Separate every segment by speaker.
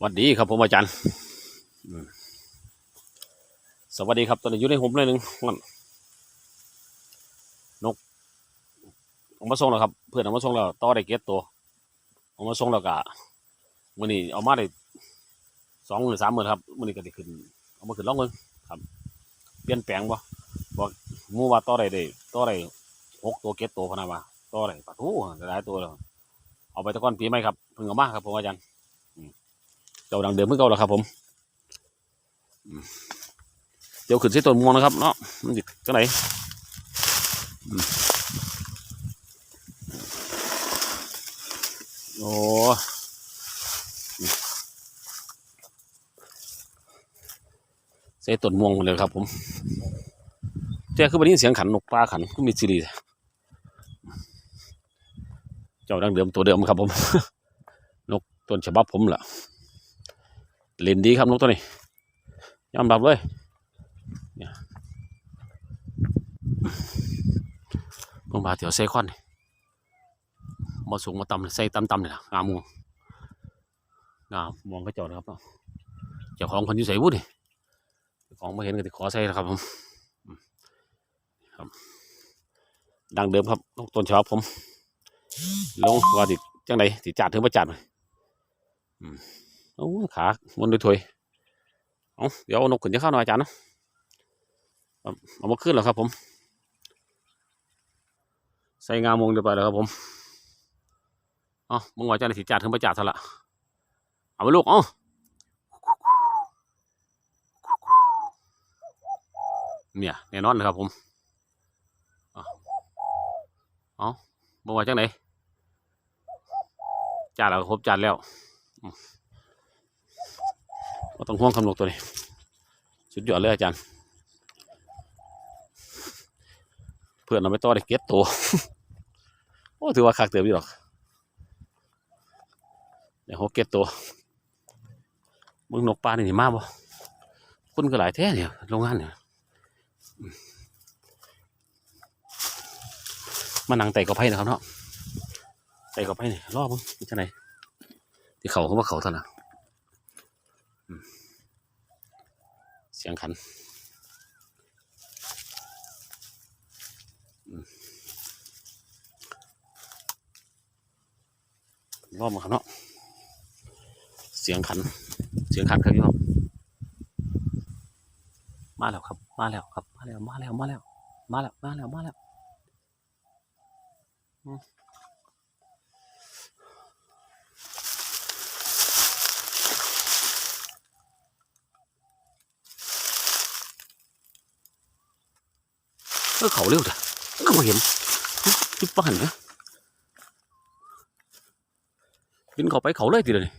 Speaker 1: สวัสดีครับผมอาจารย์สวัสดีครับตอนนี้อยู่ในผมเลยหนึ่งมันนกเอามาส่งแล้วครับ เพื่อนเอามาส่งแล้วต่อได้เก็ตตัวเอามาส่งแล้วกะมื่อนี้เอามาได้สองหรือสามหมื่นครับมื่อนี้ก็ได้ขึ้น เอามาขึ้นล่องเงินครับ เปลี่ยนแปลงบ่บอกมู่ว่าต่อได้ได้ต่อได้หกตัวเก็ตตัวพนาว่าต่อได้ปะทูได้หลายตัวแล้วเอาไปตะก้อนปีไหมครับเพิ่งเอามาครับผมอาจารย์ เจ้าดังเดิมเมื่อเก่าแล้วครับ ผมเดี๋ยวขึ้นที่ต้นม่วงนะครับเนาะมันจิจังไหนโอ้อืมใส่ต้นม่วงเลยครับ ผมเจ้าคือวันนี้เสียงขันนกปลาขันก็มีซีรีส์เจ้าดังเดิมตัวเดิมครับผม นกต้นฉบับผมแหละ เล่นดีครับนกตัวนี้ยอมรับเลยเนี่ยเพิ่งมาเถียวใส่คอนมาสูงมาต่ำเลยใส่ต่ำๆเลยนะงามงวงงามมองก็จอดนะครับเจ้าของคนอยู่ใส่วุ้ดิของมาเห็นก็ติขอใส่นะครับผมอืมครับดังเดิมครับนกต้นฉบับผมลงว่าติจังไหนติจัดถึงประจัดไหมอืม โอ้ขามันด้วยถวยเอาเดี๋ยวเอานกขึ้นจะเข้าหน่อยอาจารย์เนาะเอามาขึ้นแล้วครับ ผม ใส่งามวงเรียบร้อยแล้วครับผมเอ๋อมึงว่าอาจารย์สิจ่าถึงประจัดเท่าละเอาไปลูกเอ๋อเนี่ยแน่นอนนะครับผมเอาเอามึงว่าจังไหนจ่าแล้วครบจ่าแล้ว ก็ต้องห่วงคำนกตัวนี้ สุดยอดเลยอาจารย์ เพื่อนเราไม่ต่อได้เก็ตตัว โอ้ถือว่าคักเติมอยู่หรอกเดี๋ยวเขาเก็ตตัว มึงนกปลานี่มาบ่คุณก็หลายแท้เนี่ยโรงงานเนี่ยมานั่งไต่กระไผ่นะครับเนาะไต่กระไผ่นี่ยรอบมึงที่ไหนที่เขาเขาว่าเขาเท่านั้น เสียงขันรอบมาครับเนาะเสียงขัน เสียงขันครับพี่ครับมาแล้วครับ มาแล้วครับ มาแล้ว มาแล้ว มาแล้ว มาแล้ว มาแล้ว มาแล้ว เออเขาเร็วจ้ะก็มาเห็นจุดป้านนะบินเขาไปเขาเลยทีเดียวนี่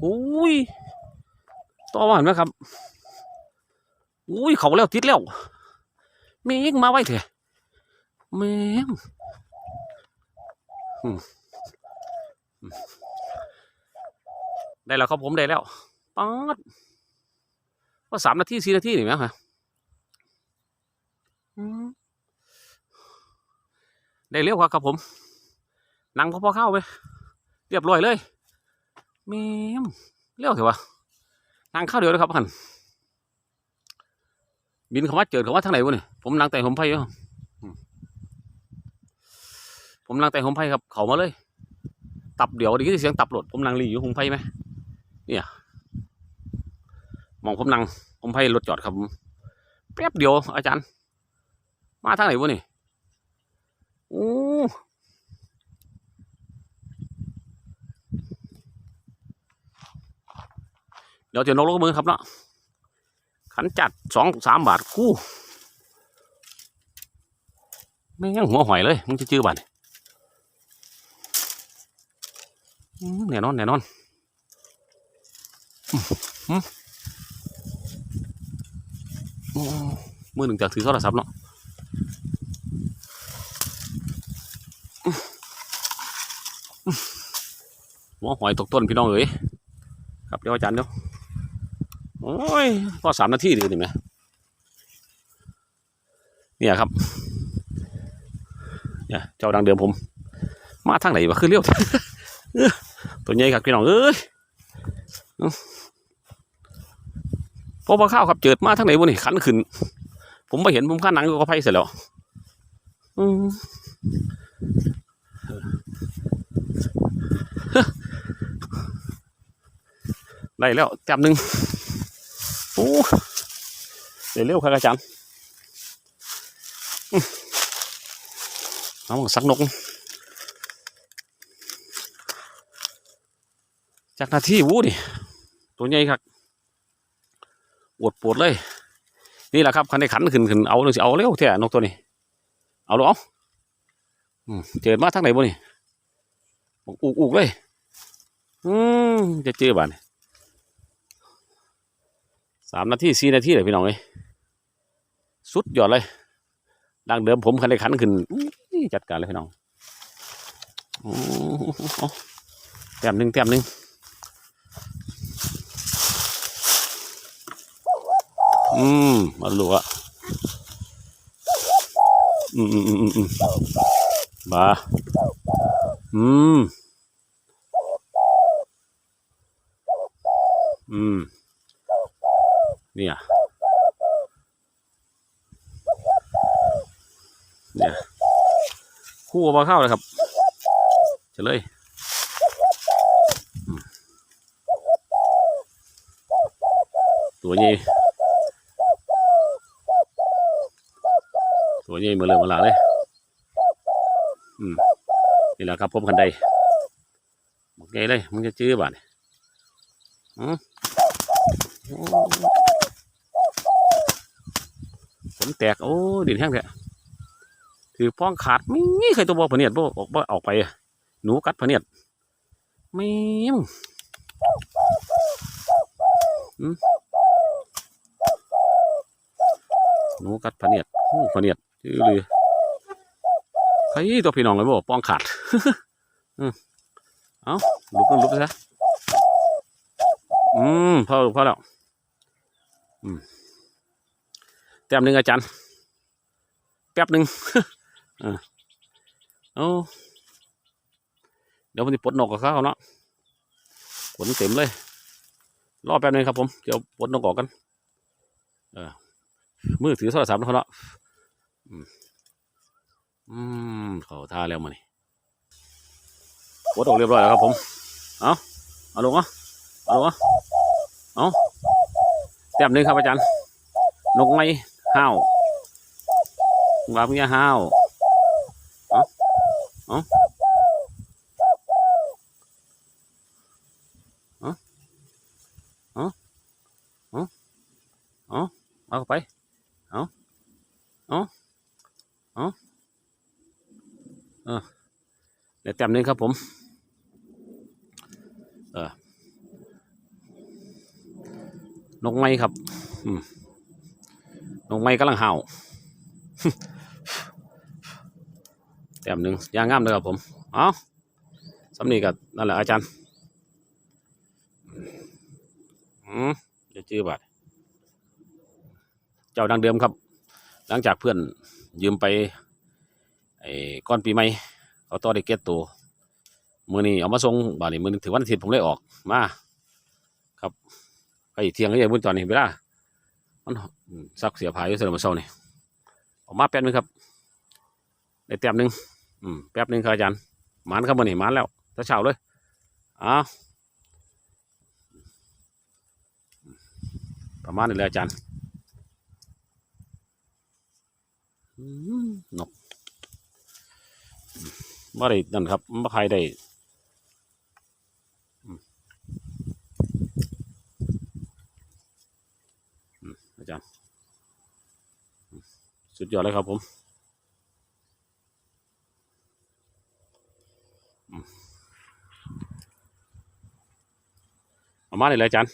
Speaker 1: โอ้ยต่อมาเห็นไหมครับอุ้ยเขาแล้วติดแล้วเมงมาไว้เถอะเมงอืมได้แล้วครับผมได้แล้วป๊าดว่าสามนาทีสี่นาทีนี่ไหมฮะอืม ได้เร็วครับครับผมนั่งพอพอเข้าไปเรียบร้อยเลยเมมเร็วเถอะวะนั่งเข้าเดียวเลยครับพันบินเขามาเจิดเขามาทางไหนวะเนี่ยผมนั่งแต่ผมไผ่ยู่ผมนั่งแต่ผมไผ่ครับ เขามาเลย ตับเดี๋ยวดีที่เสียงตับหลดผมนั่งรีอยู่ผมไผ่ไหมเนี่ยมองผมนั่งผมไผ่รถจอดครับผมแป๊บเดียวอาจารย์ มาทางไหนวะนี่โอ้เดี๋ยวจะนกลงมือครับเนาะขันจัดสองสามบาทกู้ไม่งั้นหัวหอยเลยมึงจะจื้อบาทอืมแน่นอนแน่นอนอืมอืมโอ้มือหนึ่งจากถือโทรศัพท์เนาะ หัวหอยตกต้นพี่น้องเอ๋ยครับเดี๋ยวอาจารย์เดี๋ยวโอ้ยพอสามนาทีเดียวนี่ไหมเนี่ยครับเนี่ยเจ้าดังเดิมผม มาทางไหนวะคือเลี้ยวตัวใหญ่ครับพี่น้องเอ้ยพอปลาข้าวครับเจิดมาทั้งไหนวะนี่ขันขึ้น ผมไปเห็นผมข้าหนังก็ไพ่เสร็จแล้วอืม ได้แล้วจับหนึ่งโอ้เดี๋ยวเร็วครับอาจารย์อื้อเอาสักนก จากนาที่วูดิตัวใหญ่ครับอวดปวดเลย นี่แหละครับคันได้ขันขึ้นขึ้นเอาเลยสิเอาเร็วแท้นกตัวนี้ เอาลูกเอาเจอมาทางไหนบ่นี่อกอุกอุกเลย อืมจะเจอบ้าน สามนาทีสี่นาทีเลยพี่น้องเอ้ยสุดยอดเลยดังเดิมผมคันได้ขันขึ้นจัดการเลยพี่น้องโอ้โหแต้มหนึ่งแต้มหนึ่งอืมมาลูกอะอืมอืมอืมอืมอืมบาอืมอืม เนี่ย เนี่ยคู่มาเข้าเลยครับเฉลยตัวนี้ตัวใหญ่มาเลยมาหลาเลย อืม นี่แหละครับผมคันใดบอกไงเลย มึงจะจื้อบ้านอืม ฝนแตก โอ้ดินแห้งแท้ถือป้องขาดไม่มีใครตัวบอกพเนียดบ่ออกบ่ออกไป หนูกัดพเนียดไม่มอืมหนูกัดพเนียดอู้พเนียดจื้อเลยใครตัวพี่น้องเลยบ่ป้องขาดเอ้าลุกลุกซะอืมพอพอแล้วอืม ต้มหนึ่งอาจารย์ แป๊บหนึ่งเออเอเดี๋ยวผมจะปลดนกกับเขาเนาะขนเต็มเลย รอแป๊บหนึงครับผม เดี๋ยวปลดนกออกกัน เออมือถือโทรศัพท์เขาเนาะอืมเขาท่าแล้วมานี่ปลดออกเรียบร้อยแล้วครับผม เอาเอาลงอะเอาลงอะเอาแต้มหนึ่งครับอาจารย์ นกไม้ ห้าววาพญาห้าวเอาเอ้าเอ้าเอ้าเอ้าเอาเอาเข้าไปเอ้าเอ้าเอ้าเออเดี๋ยวแต้มหนึ่งครับผมเออนกไม้ครับ อืม นกไม้กำลังเห่าแต้มหนึ่งย่างงามเลยครับผมเอาสำนีกับนั่นแหละอาจารย์อืมเดี๋ยวจื้อบาทเจ้าดังเดิมครับ หลังจากเพื่อนยืมไปไอ้ก้อนปีใหม่เขาต่อได้เก็ตตัวมือนี้เอามาส่งบาดนี้มือถือวันอาทิตย์ผมเลยออกมา ครับไปเที่ยงก็ยังมือตอนนี้เวลา มันซักเสียผายอยู่เสร็จมาเช้านี่ออกมาแป๊บนึงครับได้แต้มหนึ่งอืมแป๊บหนึงครับอาจารย์หมานครับมือนี้หมานแล้วถ้าเช้าเลยอ้าวประมาณนี้เลยอาจารย์นกบ่ได้นั่นครับบ่ใครได้อืมอืมอา จารย์ สุดยอดเลยครับผมอืมเอามาเลยเลยอาจารย์